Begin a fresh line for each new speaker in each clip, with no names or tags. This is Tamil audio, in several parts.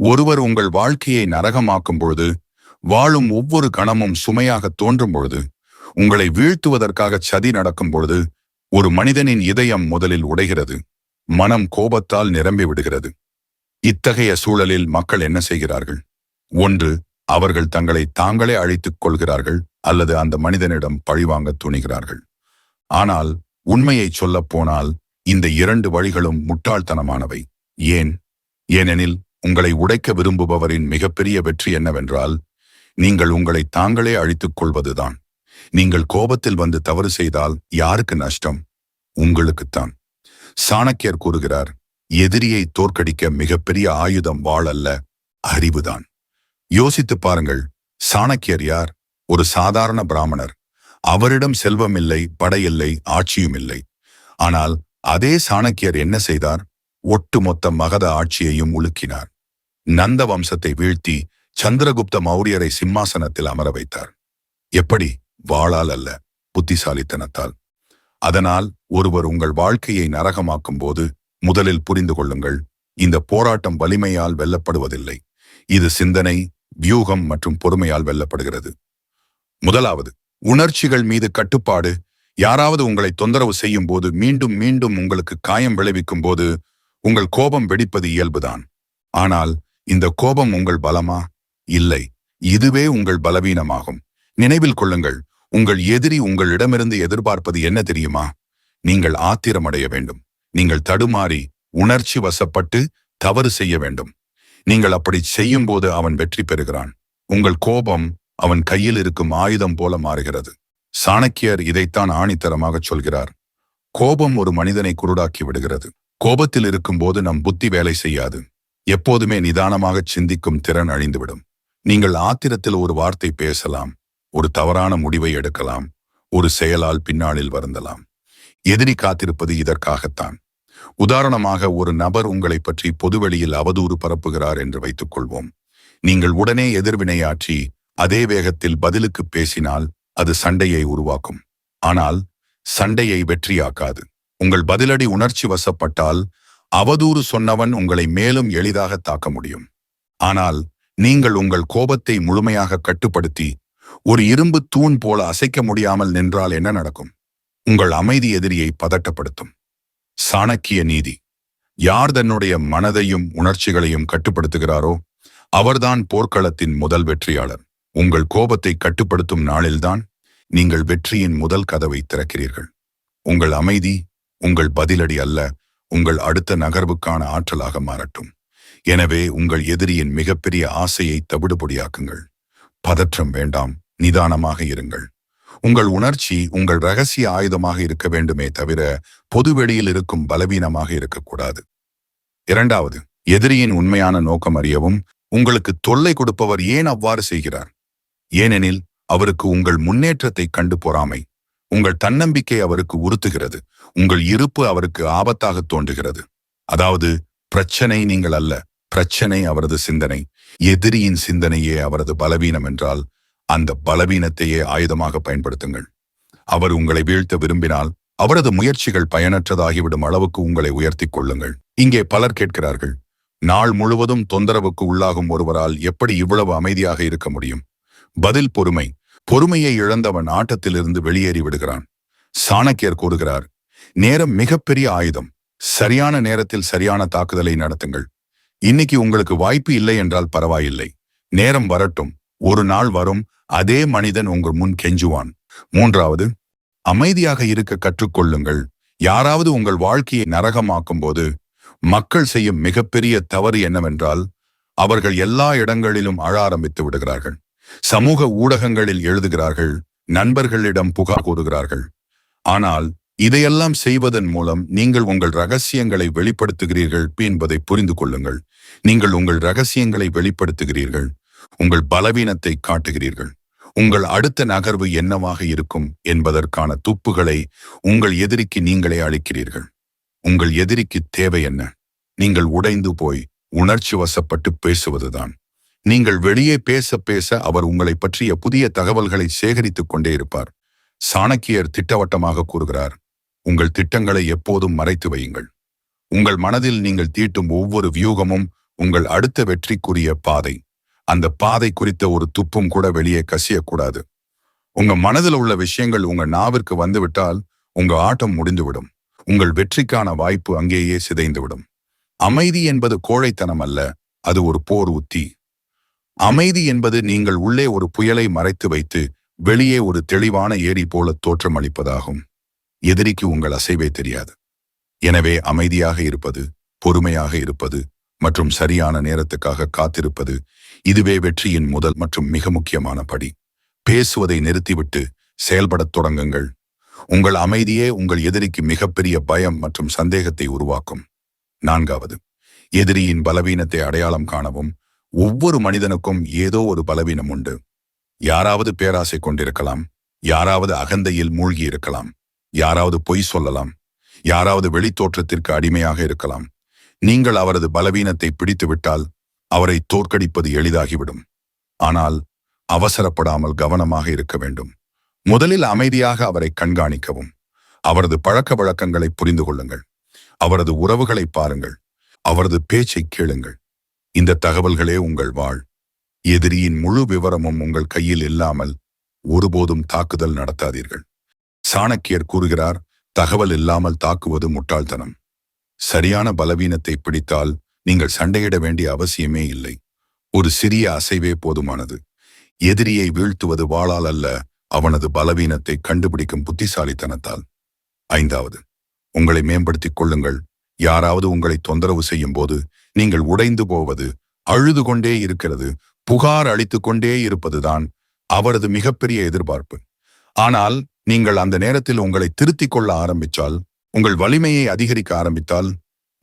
ஒருவர் உங்கள் வாழ்க்கையை நரகமாக்கும் பொழுது வாழும் ஒவ்வொரு கணமும் சுமையாக தோன்றும் பொழுது உங்களை வீழ்த்துவதற்காக சதி நடக்கும் பொழுது ஒரு மனிதனின் இதயம் முதலில் உடைகிறது மனம் கோபத்தால் நிரம்பி விடுகிறது. இத்தகைய சூழலில் மக்கள் என்ன செய்கிறார்கள்? ஒன்று அவர்கள் தங்களை தாங்களே அழித்துக் கொள்கிறார்கள் அல்லது அந்த மனிதனிடம் பழிவாங்க துணிகிறார்கள். ஆனால் உண்மையை சொல்லப் போனால் இந்த இரண்டு வழிகளும் முட்டாள்தனமானவை. ஏன்? ஏனெனில் உங்களை உடைக்க விரும்புபவரின் மிகப்பெரிய வெற்றி என்னவென்றால் நீங்கள் உங்களை தாங்களே அழித்துக் கொள்வதுதான் நீங்கள் கோபத்தில் வந்து தவறு செய்தால் யாருக்கு நஷ்டம்? உங்களுக்குத்தான். சாணக்கியர் கூறுகிறார் எதிரியை தோற்கடிக்க மிகப்பெரிய ஆயுதம் வாழ் அல்ல அறிவுதான். யோசித்துப் பாருங்கள் சாணக்கியர் யார்? ஒரு சாதாரண பிராமணர். அவரிடம் செல்வம் இல்லை படையில்லை ஆட்சியும் இல்லை. ஆனால் அதே சாணக்கியர் என்ன செய்தார்? ஒட்டுமொத்த மகத ஆட்சியையும் உலுக்கினார். நந்த வம்சத்தை வீழ்த்தி சந்திரகுப்த மௌரியரை சிம்மாசனத்தில் அமர வைத்தார். எப்படி? வாளால் அல்ல புத்திசாலித்தனத்தால். அதனால் ஒருவர் உங்கள் வாழ்க்கையை நரகமாக்கும் போது முதலில் புரிந்து கொள்ளுங்கள் இந்த போராட்டம் வலிமையால் வெல்லப்படுவதில்லை. இது சிந்தனை வியூகம் மற்றும் பொறுமையால் வெல்லப்படுகிறது. முதலாவது உணர்ச்சிகள் மீது கட்டுப்பாடு. யாராவது உங்களை தொந்தரவு செய்யும் போது மீண்டும் மீண்டும் உங்களுக்கு காயம் விளைவிக்கும் போது உங்கள் கோபம் வெடிப்பது இயல்புதான். ஆனால் இந்த கோபம் உங்கள் பலமா? இல்லை. இதுவே உங்கள் பலவீனமாகும். நினைவில் கொள்ளுங்கள் உங்கள் எதிரி உங்களிடமிருந்து எதிர்பார்ப்பது என்ன தெரியுமா? நீங்கள் ஆத்திரமடைய வேண்டும். நீங்கள் தடுமாறி உணர்ச்சி வசப்பட்டு தவறு செய்ய வேண்டும். நீங்கள் அப்படி செய்யும் போது அவன் வெற்றி பெறுகிறான். உங்கள் கோபம் அவன் கையில் இருக்கும் ஆயுதம் போல மாறுகிறது. சாணக்கியர் இதைத்தான் ஆணித்தரமாக சொல்கிறார். கோபம் ஒரு மனிதனை குருடாக்கி விடுகிறது. கோபத்தில் இருக்கும்போது நம் புத்தி வேலை செய்யாது. எப்போதுமே நிதானமாக சிந்திக்கும் திறன் அழிந்துவிடும். நீங்கள் ஆத்திரத்தில் ஒரு வார்த்தை பேசலாம் ஒரு தவறான முடிவை எடுக்கலாம் ஒரு செயலால் பின்னாளில் வருந்தலாம். எதிரி காத்திருப்பது இதற்காகத்தான். உதாரணமாக ஒரு நபர் உங்களை பற்றி பொதுவெளியில் அவதூறு பரப்புகிறார் என்று வைத்துக் கொள்வோம் நீங்கள் உடனே எதிர்வினையாற்றி அதே வேகத்தில் பதிலுக்கு பேசினால் அது சண்டையை உருவாக்கும். ஆனால் சண்டையை வெற்றியாக்காது. உங்கள் பதிலடி உணர்ச்சி வசப்பட்டால் அவதூறு சொன்னவன் உங்களை மேலும் எளிதாக தாக்க முடியும். ஆனால் நீங்கள் உங்கள் கோபத்தை முழுமையாக கட்டுப்படுத்தி ஒரு இரும்பு தூண் போல அசைக்க முடியாமல் நின்றால் என்ன நடக்கும்? உங்கள் அமைதி எதிரியை பதட்டப்படுத்தும். சாணக்கிய நீதி. யார் தன்னுடைய மனதையும் உணர்ச்சிகளையும் கட்டுப்படுத்துகிறாரோ அவர்தான் போர்க்களத்தின் முதல் வெற்றியாளர். உங்கள் கோபத்தை கட்டுப்படுத்தும் நாளில்தான் நீங்கள் வெற்றியின் முதல் கதவை திறக்கிறீர்கள். உங்கள் அமைதி உங்கள் பதிலடி அல்ல உங்கள் அடுத்த நகர்வுக்கான ஆற்றலாக மாறட்டும். எனவே உங்கள் எதிரியின் மிகப்பெரிய ஆசையை தவிடுபொடியாக்குங்கள். பதற்றம் வேண்டாம் நிதானமாக இருங்கள். உங்கள் உணர்ச்சி உங்கள் ரகசிய ஆயுதமாக இருக்க வேண்டுமே தவிர பொதுவெளியில் இருக்கும் பலவீனமாக இருக்கக்கூடாது. இரண்டாவது எதிரியின் உண்மையான நோக்கம் அறியவும் உங்களுக்கு தொல்லை கொடுப்பவர் ஏன் அவ்வாறு செய்கிறார்? ஏனெனில் அவருக்கு உங்கள் முன்னேற்றத்தை கண்டு பொறாமை. உங்கள் தன்னம்பிக்கை அவருக்கு உறுத்துகிறது. உங்கள் இருப்பு அவருக்கு ஆபத்தாக தோன்றுகிறது. அதாவது பிரச்சனை நீங்கள் அல்ல பிரச்சனை அவரது சிந்தனை. எதிரியின் சிந்தனையே அவரது பலவீனம் என்றால் அந்த பலவீனத்தையே ஆயுதமாக பயன்படுத்துங்கள். அவர் உங்களை வீழ்த்த விரும்பினால் அவரது முயற்சிகள் பயனற்றதாகிவிடும் அளவுக்கு உங்களை உயர்த்திக் கொள்ளுங்கள். இங்கே பலர் கேட்கிறார்கள் நாள் முழுவதும் தொந்தரவுக்கு உள்ளாகும் ஒருவரால் எப்படி இவ்வளவு அமைதியாக இருக்க முடியும்? பதில் பொறுமை. பொறுமையை இழந்தவன் ஆட்டத்திலிருந்து வெளியேறி விடுகிறான். சாணக்கியர் கூறுகிறார் நேரம் மிகப்பெரிய ஆயுதம். சரியான நேரத்தில் சரியான தாக்குதலை நடத்துங்கள். இன்னைக்கு உங்களுக்கு வாய்ப்பு இல்லை என்றால் பரவாயில்லை. நேரம் வரட்டும். ஒரு நாள் வரும். அதே மனிதன் உங்கள் முன் கெஞ்சுவான். மூன்றாவது அமைதியாக இருக்க கற்றுக்கொள்ளுங்கள். யாராவது உங்கள் வாழ்க்கையை நரகமாக்கும் போது மக்கள் செய்யும் மிகப்பெரிய தவறு என்னவென்றால் அவர்கள் எல்லா இடங்களிலும் அழ ஆரம்பித்து விடுகிறார்கள். சமூக ஊடகங்களில் எழுதுகிறார்கள் நண்பர்களிடம் புகார் கூறுகிறார்கள். ஆனால் இதையெல்லாம் செய்வதன் மூலம் நீங்கள் உங்கள் ரகசியங்களை வெளிப்படுத்துகிறீர்கள் என்பதை புரிந்து கொள்ளுங்கள். நீங்கள் உங்கள் ரகசியங்களை வெளிப்படுத்துகிறீர்கள் உங்கள் பலவீனத்தை காட்டுகிறீர்கள். உங்கள் அடுத்த நகர்வு என்னவாக இருக்கும் என்பதற்கான துப்புகளை உங்கள் எதிரிக்கு நீங்களே அளிக்கிறீர்கள். உங்கள் எதிரிக்கு தேவை என்ன? நீங்கள் உடைந்து போய் உணர்ச்சி வசப்பட்டு பேசுவதுதான். நீங்கள் வெளியே பேச பேச அவர் உங்களை பற்றிய புதிய தகவல்களை சேகரித்துக் கொண்டே இருப்பார். சாணக்கியர் திட்டவட்டமாக கூறுகிறார் உங்கள் திட்டங்களை எப்போதும் மறைத்து வையுங்கள். உங்கள் மனதில் நீங்கள் தீட்டும் ஒவ்வொரு வியூகமும் உங்கள் அடுத்த வெற்றிக்குரிய பாதை. அந்த பாதை குறித்த ஒரு துப்பும் கூட வெளியே கசியக்கூடாது. உங்க மனதில் உள்ள விஷயங்கள் உங்க நாவிற்கு வந்துவிட்டால் உங்க ஆட்டம் முடிந்துவிடும். உங்கள் வெற்றிக்கான வாய்ப்பு அங்கேயே சிதைந்துவிடும். அமைதி என்பது கோழைத்தனம் அல்ல அது ஒரு போர் உத்தி. அமைதி என்பது நீங்கள் உள்ளே ஒரு புயலை மறைத்து வைத்து வெளியே ஒரு தெளிவான ஏரி போல தோற்றமளிப்பதாகும். எதிரிக்கு உங்கள் அசைவே தெரியாது. எனவே அமைதியாக இருப்பது பொறுமையாக இருப்பது மற்றும் சரியான நேரத்துக்காக காத்திருப்பது இதுவே வெற்றியின் முதல் மற்றும் மிக முக்கியமான படி. பேசுவதை நிறுத்திவிட்டு செயல்படத் தொடங்குங்கள். உங்கள் அமைதியே உங்கள் எதிரிக்கு மிகப்பெரிய பயம் மற்றும் சந்தேகத்தை உருவாக்கும். நான்காவது எதிரியின் பலவீனத்தை அடையாளம் காணவும் ஒவ்வொரு மனிதனுக்கும் ஏதோ ஒரு பலவீனம் உண்டு. யாராவது பேராசை கொண்டிருக்கலாம் யாராவது அகந்தையில் மூழ்கி இருக்கலாம் யாராவது பொய் சொல்லலாம் யாராவது வெளித்தோற்றத்திற்கு அடிமையாக இருக்கலாம். நீங்கள் அவரது பலவீனத்தை பிடித்துவிட்டால் அவரை தோற்கடிப்பது எளிதாகிவிடும். ஆனால் அவசரப்படாமல் கவனமாக இருக்க வேண்டும். முதலில் அமைதியாக அவரை கண்காணிக்கவும். அவரது பழக்க வழக்கங்களை புரிந்து கொள்ளுங்கள். அவரது உறவுகளை பாருங்கள். அவரது பேச்சை கேளுங்கள். இந்த தகவல்களே உங்கள் வாழ். எதிரியின் முழு விவரமும் உங்கள் கையில் இல்லாமல் ஒருபோதும் தாக்குதல் நடத்தாதீர்கள். சாணக்கியர் கூறுகிறார் தகவல் இல்லாமல் தாக்குவது முட்டாள்தனம். சரியான பலவீனத்தை பிடித்தால் நீங்கள் சண்டையிட வேண்டிய அவசியமே இல்லை. ஒரு சிறிய அசைவே போதுமானது. எதிரியை வீழ்த்துவது வாளால் அல்ல அவனது பலவீனத்தை கண்டுபிடிக்கும் புத்திசாலித்தனத்தால். ஐந்தாவது உங்களை மேம்படுத்திக் கொள்ளுங்கள். யாராவது உங்களை தொந்தரவு செய்யும் போது நீங்கள் உடைந்து போவது அழுது கொண்டே இருக்கிறது புகார் அளித்து கொண்டே இருப்பதுதான் அவரது மிகப்பெரிய எதிர்பார்ப்பு. ஆனால் நீங்கள் அந்த நேரத்தில் உங்களை திருத்திக் கொள்ள ஆரம்பித்தால் உங்கள் வலிமையை அதிகரிக்க ஆரம்பித்தால்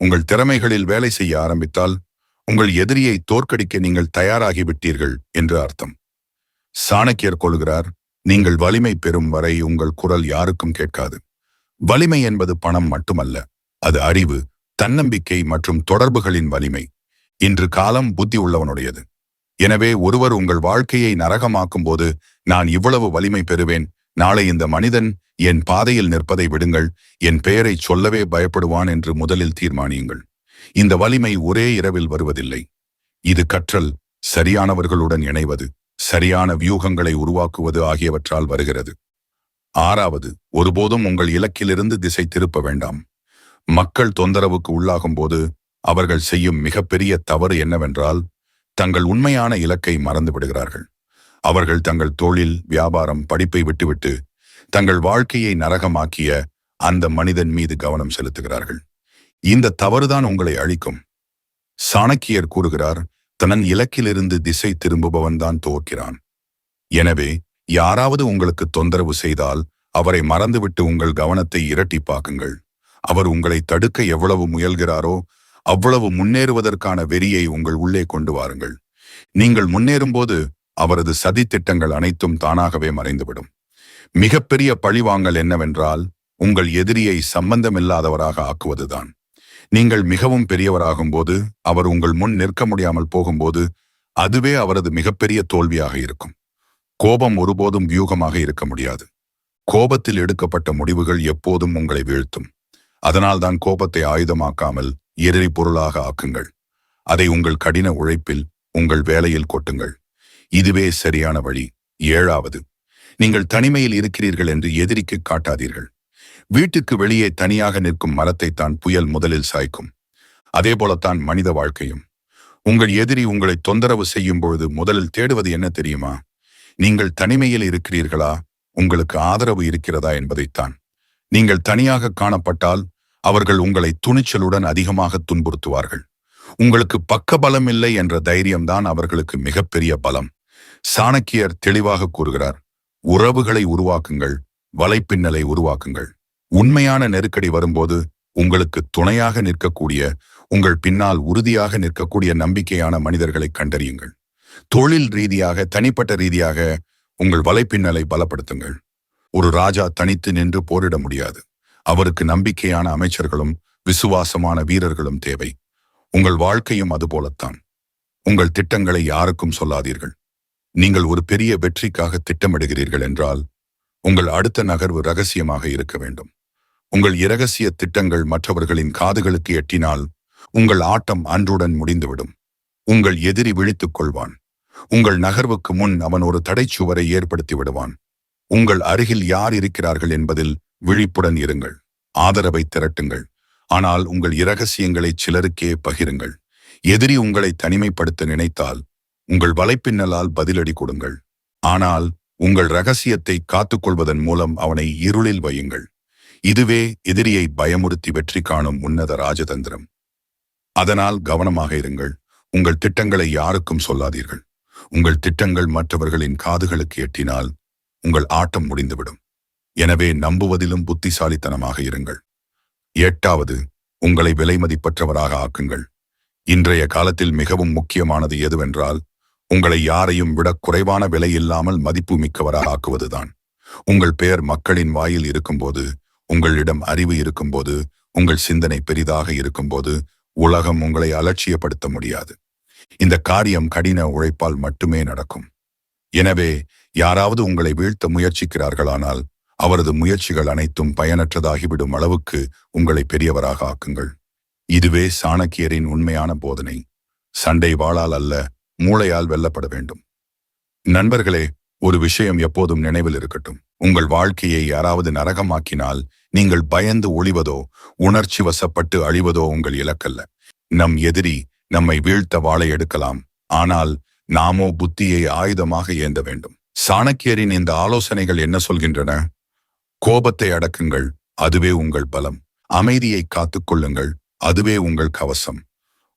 உங்கள் திறமைகளில் வேலை செய்ய ஆரம்பித்தால் உங்கள் எதிரியை தோற்கடிக்க நீங்கள் தயாராகிவிட்டீர்கள் என்று அர்த்தம். சாணக்கியர் கொள்கிறார் நீங்கள் வலிமை பெறும் வரை உங்கள் குரல் யாருக்கும் கேட்காது. வலிமை என்பது பணம் மட்டுமல்ல. அது அறிவு தன்னம்பிக்கை மற்றும் தொடர்புகளின் வலிமை. இன்று காலம் புத்தி உள்ளவனுடையது. எனவே ஒருவர் உங்கள் வாழ்க்கையை நரகமாக்கும் போது நான் இவ்வளவு வலிமை பெறுவேன். நாளை இந்த மனிதன் என் பாதையில் நிற்பதை விடுங்கள். என் பெயரை சொல்லவே பயப்படுவான் என்று முதலில் தீர்மானியுங்கள். இந்த வலிமை ஒரே இரவில் வருவதில்லை. இது கற்றல் சரியானவர்களுடன் இணைவது சரியான வியூகங்களை உருவாக்குவது ஆகியவற்றால் வருகிறது. ஆறாவது ஒருபோதும் உங்கள் இலக்கிலிருந்து திசை திருப்ப வேண்டாம். மக்கள் தொந்தரவுக்கு உள்ளாகும் போது அவர்கள் செய்யும் மிகப்பெரிய தவறு என்னவென்றால் தங்கள் உண்மையான இலக்கை மறந்து விடுகிறார்கள் அவர்கள் தங்கள் தொழில் வியாபாரம் படிப்பை விட்டுவிட்டு தங்கள் வாழ்க்கையை நரகமாக்கிய அந்த மனிதன் மீது கவனம் செலுத்துகிறார்கள். இந்த தவறுதான் உங்களை அழிக்கும். சாணக்கியர் கூறுகிறார் தனன் இலக்கிலிருந்து திசை திரும்புபவன் தான் தோற்கிறான். எனவே யாராவது உங்களுக்கு தொந்தரவு செய்தால் அவரை மறந்துவிட்டு உங்கள் கவனத்தை இரட்டிப்பாக்குங்கள். அவர் உங்களை தடுக்க எவ்வளவு முயல்கிறாரோ அவ்வளவு முன்னேறுவதற்கான வெறியை உங்கள் உள்ளே கொண்டு வாருங்கள். நீங்கள் முன்னேறும்போது அவரது சதி திட்டங்கள் அனைத்தும் தானாகவே மறைந்துவிடும். மிகப்பெரிய பழிவாங்கல் என்னவென்றால் உங்கள் எதிரியை சம்பந்தமில்லாதவராக ஆக்குவதுதான். நீங்கள் மிகவும் பெரியவராகும் போது அவர் உங்கள் முன் நிற்க முடியாமல் போகும்போது அதுவே அவரது மிகப்பெரிய தோல்வியாக இருக்கும். கோபம் ஒருபோதும் வியூகமாக இருக்க முடியாது. கோபத்தில் எடுக்கப்பட்ட முடிவுகள் எப்போதும் உங்களை வீழ்த்தும். அதனால்தான் கோபத்தை ஆயுதமாக்காமல் எதிரி பொருளாக ஆக்குங்கள். அதை உங்கள் கடின உழைப்பில் உங்கள் வேலையில் கொட்டுங்கள். இதுவே சரியான வழி. ஏழாவது நீங்கள் தனிமையில் இருக்கிறீர்கள் என்று எதிரிக்கு காட்டாதீர்கள். வீட்டுக்கு வெளியே தனியாக நிற்கும் மரத்தை தான் புயல் முதலில் சாய்க்கும். அதே போலத்தான் மனித வாழ்க்கையும். உங்கள் எதிரி உங்களை தொந்தரவு செய்யும் பொழுது முதலில் தேடுவது என்ன தெரியுமா? நீங்கள் தனிமையில் இருக்கிறீர்களா? உங்களுக்கு ஆதரவு இருக்கிறதா என்பதைத்தான். நீங்கள் தனியாக காணப்பட்டால் அவர்கள் உங்களை துணிச்சலுடன் அதிகமாக துன்புறுத்துவார்கள். உங்களுக்கு பக்க பலம் இல்லை என்ற தைரியம்தான் அவர்களுக்கு மிகப்பெரிய பலம். சாணக்கியர் தெளிவாக கூறுகிறார் உறவுகளை உருவாக்குங்கள் வலைப்பின்னலை உருவாக்குங்கள். உண்மையான நெருக்கடி வரும்போது உங்களுக்கு துணையாக நிற்கக்கூடிய உங்கள் பின்னால் உறுதியாக நிற்கக்கூடிய நம்பிக்கையான மனிதர்களை கண்டறியுங்கள். தொழில் ரீதியாக தனிப்பட்ட ரீதியாக உங்கள் வலைப்பின்னலை பலப்படுத்துங்கள். ஒரு ராஜா தனித்து நின்று போரிட முடியாது. அவருக்கு நம்பிக்கையான அமைச்சர்களும் விசுவாசமான வீரர்களும் தேவை. உங்கள் வாழ்க்கையும் அதுபோலத்தான் உங்கள் திட்டங்களை யாருக்கும் சொல்லாதீர்கள். நீங்கள் ஒரு பெரிய வெற்றிக்காக திட்டமிடுகிறீர்கள் என்றால் உங்கள் அடுத்த நகர்வு ரகசியமாக இருக்க வேண்டும். உங்கள் இரகசிய திட்டங்கள் மற்றவர்களின் காதுகளுக்கு எட்டினால் உங்கள் ஆட்டம் அன்றுடன் முடிந்துவிடும். உங்கள் எதிரி விழித்துக் கொள்வான். உங்கள் நகர்வுக்கு முன் அவன் ஒரு தடைச்சுவரை ஏற்படுத்தி விடுவான். உங்கள் அருகில் யார் இருக்கிறார்கள் என்பதில் விழிப்புடன் இருங்கள். ஆதரவை திரட்டுங்கள். ஆனால் உங்கள் இரகசியங்களை சிலருக்கே பகிருங்கள். எதிரி உங்களை தனிமைப்படுத்த நினைத்தால் உங்கள் வலைப்பின்னலால் பதிலடி கொடுங்கள். ஆனால் உங்கள் ரகசியத்தை காத்துக்கொள்வதன் மூலம் அவனை இருளில் வையுங்கள். இதுவே எதிரியை பயமுறுத்தி வெற்றி காணும் உன்னத ராஜதந்திரம். அதனால் கவனமாக இருங்கள். உங்கள் திட்டங்களை யாருக்கும் சொல்லாதீர்கள். உங்கள் திட்டங்கள் மற்றவர்களின் காதுகளுக்கு எட்டினால் உங்கள் ஆட்டம் முடிந்துவிடும். எனவே நம்புவதிலும் புத்திசாலித்தனமாக இருங்கள். எட்டாவது உங்களை விலைமதிப்பற்றவராக ஆக்குங்கள். இன்றைய காலத்தில் மிகவும் முக்கியமானது எதுவென்றால் உங்களை யாரையும் விட குறைவான விலை இல்லாமல் மதிப்பு மிக்கவராக ஆக்குவதுதான். உங்கள் பெயர் மக்களின் வாயில் இருக்கும்போது உங்களிடம் அறிவு இருக்கும்போது உங்கள் சிந்தனை பெரிதாக இருக்கும்போது உலகம் உங்களை அலட்சியப்படுத்த முடியாது. இந்த காரியம் கடின உழைப்பால் மட்டுமே நடக்கும். எனவே யாராவது உங்களை வீழ்த்த முயற்சிக்கிறார்களானால் அவரது முயற்சிகள் அனைத்தும் பயனற்றதாகிவிடும் அளவுக்கு உங்களை பெரியவராக ஆக்குங்கள். இதுவே சாணக்கியரின் உண்மையான போதனை. சண்டை வாளால் அல்ல மூளையால் வெல்லப்பட வேண்டும். நண்பர்களே ஒரு விஷயம் எப்போதும் நினைவில் இருக்கட்டும். உங்கள் வாழ்க்கையை யாராவது நரகமாக்கினால் நீங்கள் பயந்து ஒளிவதோ உணர்ச்சி வசப்பட்டு அழிவதோ உங்கள் இலக்கல்ல. நம் எதிரி நம்மை வீழ்த்த வாழை எடுக்கலாம். ஆனால் நாமோ புத்தியை ஆயுதமாக ஏந்த வேண்டும். சாணக்கியரின் இந்த ஆலோசனைகள் என்ன சொல்கின்றன? கோபத்தை அடக்குங்கள் அதுவே உங்கள் பலம். அமைதியை காத்துக்கொள்ளுங்கள் அதுவே உங்கள் கவசம்.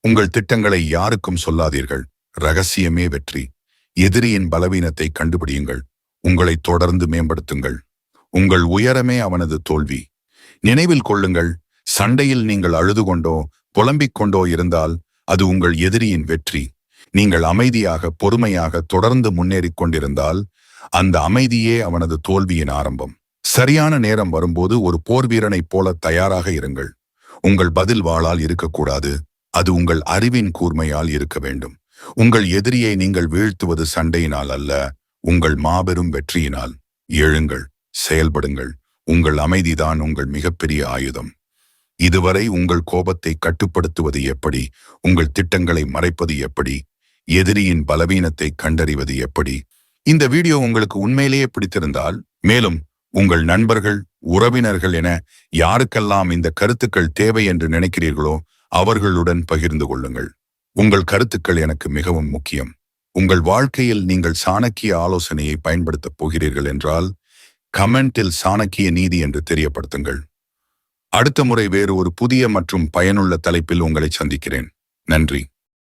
உங்கள் திட்டங்களை யாருக்கும் சொல்லாதீர்கள் ரகசியமே வெற்றி. எதிரியின் பலவீனத்தை கண்டுபிடியுங்கள் உங்களை தொடர்ந்து மேம்படுத்துங்கள். உங்கள் உயரமே அவனது தோல்வி. நினைவில் கொள்ளுங்கள் சண்டையில் நீங்கள் அழுது கொண்டோ புலம்பிக் கொண்டோ இருந்தால் அது உங்கள் எதிரியின் வெற்றி. நீங்கள் அமைதியாக பொறுமையாக தொடர்ந்து முன்னேறிக் கொண்டிருந்தால் அந்த அமைதியே அவனது தோல்வியின் ஆரம்பம். சரியான நேரம் வரும்போது ஒரு போர் வீரனைப் போல தயாராக இருங்கள். உங்கள் பதில் வாளால் இருக்கக்கூடாது. அது உங்கள் அறிவின் கூர்மையால் இருக்க வேண்டும். உங்கள் எதிரியை நீங்கள் வீழ்த்துவது சண்டையினால் அல்ல உங்கள் மாபெரும் வெற்றியினால். எழுங்கள் செயல்படுங்கள். உங்கள் அமைதிதான் உங்கள் மிகப்பெரிய ஆயுதம். இதுவரை உங்கள் கோபத்தை கட்டுப்படுத்துவது எப்படி? உங்கள் திட்டங்களை மறைப்பது எப்படி? எதிரியின் பலவீனத்தை கண்டறிவது எப்படி? இந்த வீடியோ உங்களுக்கு உண்மையிலேயே பிடித்திருந்தால் மேலும் உங்கள் நண்பர்கள் உறவினர்கள் என யாருக்கெல்லாம் இந்த கருத்துக்கள் தேவை என்று நினைக்கிறீர்களோ அவர்களுடன் பகிர்ந்து கொள்ளுங்கள். உங்கள் கருத்துக்கள் எனக்கு மிகவும் முக்கியம். உங்கள் வாழ்க்கையில் நீங்கள் சாணக்கிய ஆலோசனையை பயன்படுத்தப் போகிறீர்கள் என்றால் கமெண்டில் சாணக்கிய நீதி என்று தெரியப்படுத்துங்கள். அடுத்த முறை வேறு ஒரு புதிய மற்றும் பயனுள்ள தலைப்பில் உங்களை சந்திக்கிறேன். நன்றி.